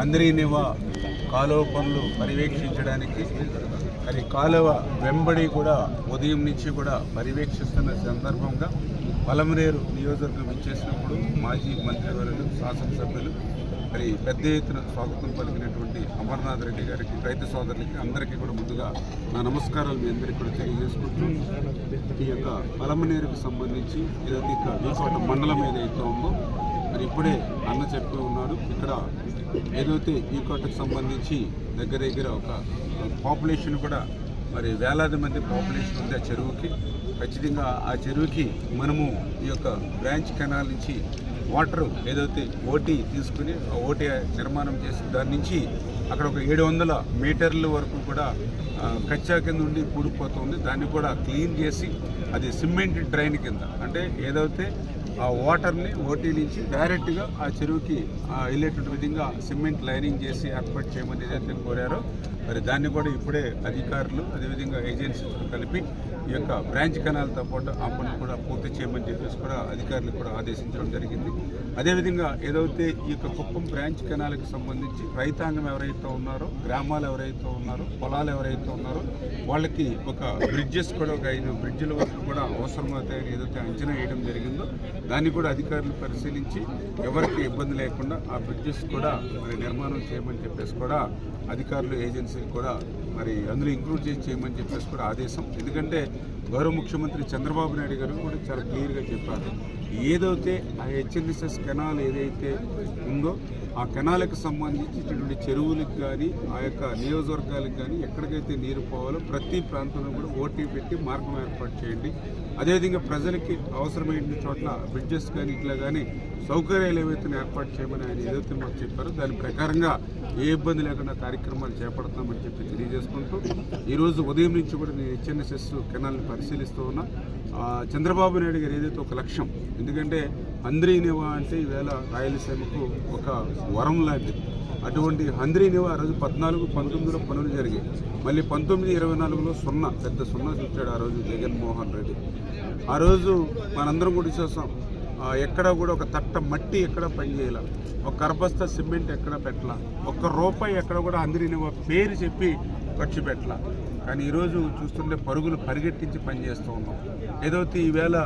అందరినివ కాలువ పనులు పర్యవేక్షించడానికి అది కాలువ వెంబడి కూడా ఉదయం నుంచి కూడా పర్యవేక్షిస్తున్న సందర్భంగా పలమనేరు నియోజకవర్గం ఇచ్చేసినప్పుడు మాజీ మంత్రివర్యులు శాసనసభ్యులు మరి పెద్ద ఎత్తున స్వాగతం పలికినటువంటి అమర్నాథ్ రెడ్డి గారికి రైతు సోదరులకి అందరికీ కూడా ముందుగా నా నమస్కారాలు మీ అందరికీ కూడా తెలియజేసుకుంటూ ఈ యొక్క పలమనేరుకు సంబంధించి ఏదైతే ఇక వీకోట మండలం ఏదైతే ఉందో మరి ఇప్పుడే అన్న చెప్తూ ఉన్నాడు. ఇక్కడ ఏదైతే ఈ కోటకు సంబంధించి దగ్గర దగ్గర ఒక పాపులేషన్ కూడా మరి వేలాది మంది పాపులేషన్ ఉంది ఆ చెరువుకి. ఖచ్చితంగా ఆ చెరువుకి మనము ఈ యొక్క బ్రాంచ్ కెనాల్ నుంచి వాటర్ ఏదైతే ఓటీ తీసుకుని ఓటీ నిర్మాణం చేసి దాని నుంచి అక్కడ ఒక ఏడు వందల మీటర్ల వరకు కూడా కచ్చా కింద ఉండి కూడిపోతుంది దాన్ని కూడా క్లీన్ చేసి అది సిమెంట్ డ్రైన్ కింద. అంటే ఏదైతే ఆ వాటర్ని ఓటీ నుంచి డైరెక్ట్గా ఆ చెరువుకి ఆ, వెళ్ళేటువంటి విధంగా సిమెంట్ లైనింగ్ చేసి ఏర్పాటు చేయమని ఏదైతే కోరారో మరి దాన్ని కూడా ఇప్పుడే అధికారులు అదేవిధంగా ఏజెన్సీతో కలిపి ఈ యొక్క బ్రాంచ్ కెనాల్తో పాటు ఆ పనులు కూడా పూర్తి చేయమని చెప్పేసి కూడా అధికారులు కూడా ఆదేశించడం జరిగింది. అదేవిధంగా ఏదైతే ఈ యొక్క కుప్పం బ్రాంచ్ కెనాల్కి సంబంధించి రైతాంగం ఎవరైతే ఉన్నారో గ్రామాలు ఎవరైతే ఉన్నారో పొలాలు ఎవరైతే ఉన్నారో వాళ్ళకి ఒక బ్రిడ్జెస్ కూడా ఒక ఐదు బ్రిడ్జిల వరకు కూడా అవసరమవుతాయని ఏదైతే అంచనా వేయడం జరిగిందో దాన్ని కూడా అధికారులు పరిశీలించి ఎవరికి ఇబ్బంది లేకుండా ఆ బ్రిడ్జెస్ కూడా మరి నిర్మాణం చేయమని చెప్పేసి కూడా అధికారులు ఏజెన్సీలు కూడా మరి అందులో ఇంక్లూడ్ చేసి చేయమని చెప్పేసి కూడా ఆదేశం. ఎందుకంటే గౌరవ ముఖ్యమంత్రి చంద్రబాబు నాయుడు గారు కూడా చాలా క్లియర్గా చెప్పారు. ఏదైతే ఆ హెచ్ఎన్ఎస్ఎస్ కెనాల్ ఏదైతే ఉందో ఆ కెనాలకు సంబంధించినటువంటి చెరువులకు కానీ ఆ యొక్క నియోజకవర్గాలకు కానీ ఎక్కడికైతే నీరు పోవాలో ప్రతి ప్రాంతంలో కూడా ఓటీ పెట్టి మార్గం ఏర్పాటు చేయండి. అదేవిధంగా ప్రజలకి అవసరమైన చోట్ల బ్రిడ్జెస్ కానీ ఇట్లా కానీ సౌకర్యాలు ఏవైతే ఏర్పాటు చేయమని ఆయన ఏదైతే మాకు చెప్పారో దాని ప్రకారంగా ఏ ఇబ్బంది లేకుండా కార్యక్రమాలు చేపడతామని చెప్పి తెలియజేసుకుంటూ ఈరోజు ఉదయం నుంచి కూడా నేను హెచ్ఎన్ఎస్ఎస్ కెనాల్ని పరిశీలిస్తూ ఉన్నా. చంద్రబాబు నాయుడు గారు ఏదైతే ఒక లక్ష్యం ఎందుకంటే హంద్రీనివా అంటే ఈవేళ రాయలసీమకు ఒక వరం లాంటిది. అటువంటి హంద్రీనివా ఆ రోజు పద్నాలుగు పంతొమ్మిదిలో పనులు జరిగాయి. మళ్ళీ పంతొమ్మిది ఇరవై నాలుగులో సున్నా పెద్ద సున్నా చూచాడు ఆ రోజు జగన్మోహన్ రెడ్డి. ఆ రోజు మనందరం కూడా చూసాం ఎక్కడ కూడా ఒక తట్ట మట్టి ఎక్కడ పనిచేయాల. ఒక కర్బస్త సిమెంట్ ఎక్కడ పెట్టాల. ఒక్క రూపాయి ఎక్కడ కూడా అందరిని పేరు చెప్పి ఖర్చు పెట్టాల. కానీ ఈరోజు చూస్తుంటే పరుగులు పరిగెట్టించి పనిచేస్తూ ఉన్నాం. ఏదైతే ఈవేళ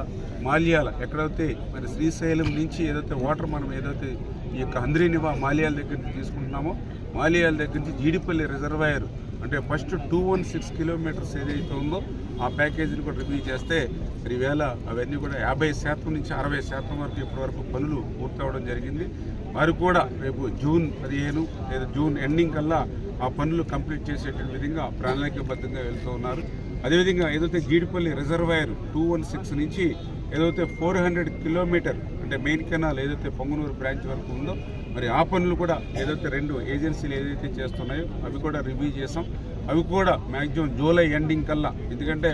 మాల్యాల ఎక్కడైతే మరి శ్రీశైలం నుంచి ఏదైతే వాటర్ మనం ఏదైతే ఈ యొక్క హంద్రీనివా మాల్యాల దగ్గర నుంచి తీసుకుంటున్నామో మాల్యాల దగ్గర నుంచి జీడిపల్లి రిజర్వాయర్ అంటే first two one six kilometres ఏదైతే ఉందో ఆ ప్యాకేజీని కూడా రివ్యూ చేస్తే మరి ఈవేళ అవన్నీ కూడా యాభై శాతం నుంచి అరవై శాతం వరకు ఇప్పటివరకు పనులు పూర్తవడం జరిగింది. వారు కూడా రేపు జూన్ పదిహేను లేదా జూన్ ఎండింగ్ కల్లా ఆ పనులు కంప్లీట్ చేసేటువంటి విధంగా ప్రణాళికబద్ధంగా వెళ్తూ ఉన్నారు. అదేవిధంగా ఏదైతే Geedipalli reservoir two one six నుంచి ఏదైతే ఫోర్ హండ్రెడ్ కిలోమీటర్ అంటే మెయిన్ కెనాల్ ఏదైతే పొంగనూరు బ్రాంచ్ వరకు ఉందో మరి ఆ పనులు కూడా ఏదైతే రెండు ఏజెన్సీలు ఏదైతే చేస్తున్నాయో అవి కూడా రివ్యూ చేసాం అవి కూడా మ్యాక్సిమం జూలై ఎండింగ్ కల్లా. ఎందుకంటే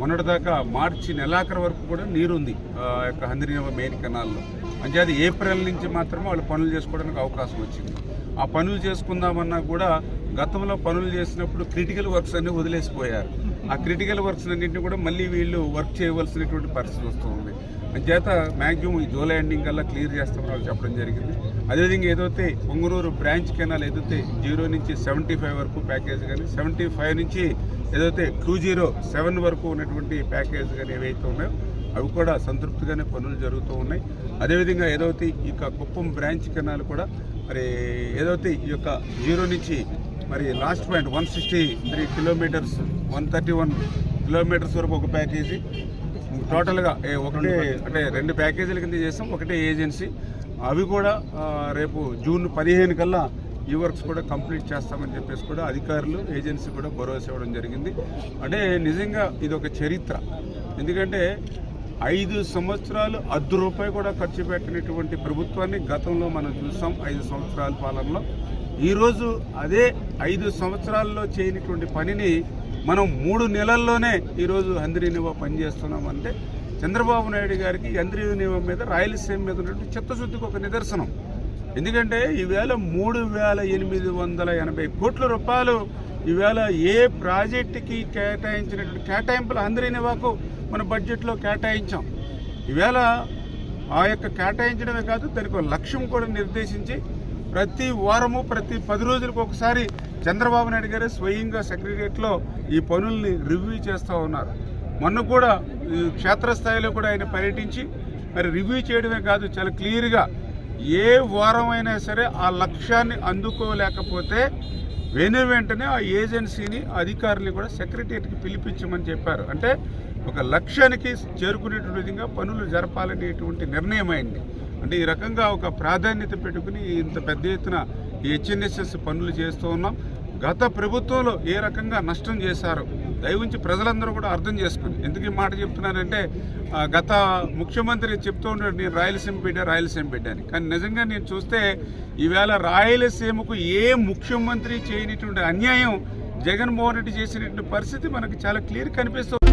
మొన్నటిదాకా మార్చి నెలాఖరు వరకు కూడా నీరుంది ఆ యొక్క హంద్రీనవ మెయిన్ కెనాల్లో. అంటే అది ఏప్రిల్ నుంచి మాత్రమే వాళ్ళు పనులు చేసుకోవడానికి అవకాశం వచ్చింది. ఆ పనులు చేసుకుందామన్నా కూడా గతంలో పనులు చేసినప్పుడు క్రిటికల్ వర్క్స్ అన్ని వదిలేసిపోయారు. ఆ క్రిటికల్ వర్క్స్ అన్నింటినీ కూడా మళ్ళీ వీళ్ళు వర్క్ చేయవలసినటువంటి పరిస్థితి వస్తుంది అంచేత మ్యాక్సిమం ఈ జూలై ఎండింగ్ కల్లా క్లియర్ చేస్తామని చెప్పడం జరిగింది. అదేవిధంగా ఏదైతే పొంగనూరు బ్రాంచ్ కెనాల్ ఏదైతే జీరో నుంచి సెవెంటీ ఫైవ్ వరకు ప్యాకేజ్ కానీ సెవెంటీ ఫైవ్ నుంచి ఏదైతే టూ జీరో సెవెన్ వరకు ఉన్నటువంటి ప్యాకేజ్ కానీ ఏవైతే ఉన్నాయో అవి కూడా సంతృప్తిగానే పనులు జరుగుతూ ఉన్నాయి. అదేవిధంగా ఏదైతే ఈ యొక్క కుప్పం బ్రాంచ్ కెనాల్ కూడా మరి ఏదైతే ఈ యొక్క జీరో నుంచి మరి last point one sixty three kilometres one thirty one kilometres వరకు ఒక ప్యాకేజీ. టోటల్గా ఒకటే అంటే రెండు ప్యాకేజీల కింద చేస్తాం ఒకటే ఏజెన్సీ. అవి కూడా రేపు జూన్ పదిహేను కల్లా ఈ వర్క్స్ కూడా కంప్లీట్ చేస్తామని చెప్పేసి కూడా అధికారులు ఏజెన్సీ కూడా భరోసా ఇవ్వడం జరిగింది. అంటే నిజంగా ఇది ఒక చరిత్ర. ఎందుకంటే ఐదు సంవత్సరాలు అర్ధ రూపాయి కూడా ఖర్చు పెట్టినటువంటి ప్రభుత్వాన్ని గతంలో మనం చూసాం ఐదు సంవత్సరాల పాలనలో. ఈరోజు అదే ఐదు సంవత్సరాల్లో చేయనటువంటి పనిని మనం మూడు నెలల్లోనే ఈరోజు హంద్రీనివా పనిచేస్తున్నామంటే చంద్రబాబు నాయుడు గారికి హంద్రీనివా మీద రాయలసీమ మీద ఉన్నటువంటి చిత్తశుద్ధికి ఒక నిదర్శనం. ఎందుకంటే ఈవేళ మూడు వేల ఎనిమిది వందల ఎనభై కోట్ల రూపాయలు ఈవేళ ఏ ప్రాజెక్టుకి కేటాయించినటువంటి కేటాయింపులు హంద్రీనివాకు మన బడ్జెట్లో కేటాయించాం. ఈవేళ ఆ యొక్క కేటాయించడమే కాదు దానికి ఒక లక్ష్యం కూడా నిర్దేశించి ప్రతి వారము ప్రతి పది రోజులకు ఒకసారి చంద్రబాబు నాయుడు గారే స్వయంగా సెక్రటరియట్లో ఈ పనుల్ని రివ్యూ చేస్తూ ఉన్నారు. మొన్న కూడా ఈ క్షేత్రస్థాయిలో కూడా ఆయన పర్యటించి మరి రివ్యూ చేయడమే కాదు చాలా క్లియర్గా ఏ వారం అయినా సరే ఆ లక్ష్యాన్ని అందుకోలేకపోతే వెను వెంటనే ఆ ఏజెన్సీని అధికారులు కూడా సెక్రటరియట్కి పిలిపించమని చెప్పారు. అంటే ఒక లక్ష్యానికి చేరుకునేటువంటి విధంగా పనులు జరపాలనేటువంటి నిర్ణయం అయింది. అంటే ఈ రకంగా ఒక ప్రాధాన్యత పెట్టుకుని ఇంత పెద్ద ఎత్తున ఈ హెచ్ఎన్ఎస్ఎస్ పనులు చేస్తూ ఉన్నాం. గత ప్రభుత్వంలో ఏ రకంగా నష్టం చేశారో దయవుంచి ప్రజలందరూ కూడా అర్థం చేసుకుని. ఎందుకు ఈ మాట చెప్తున్నానంటే గత ముఖ్యమంత్రి చెప్తూ ఉన్నాడు నేను రాయలసీమ బిడ్డ రాయలసీమ బిడ్డ అని. కానీ నిజంగా నేను చూస్తే ఈవేళ రాయలసీమకు ఏ ముఖ్యమంత్రి చేయనటువంటి అన్యాయం జగన్మోహన్ రెడ్డి చేసినటువంటి పరిస్థితి మనకు చాలా క్లియర్ కనిపిస్తుంది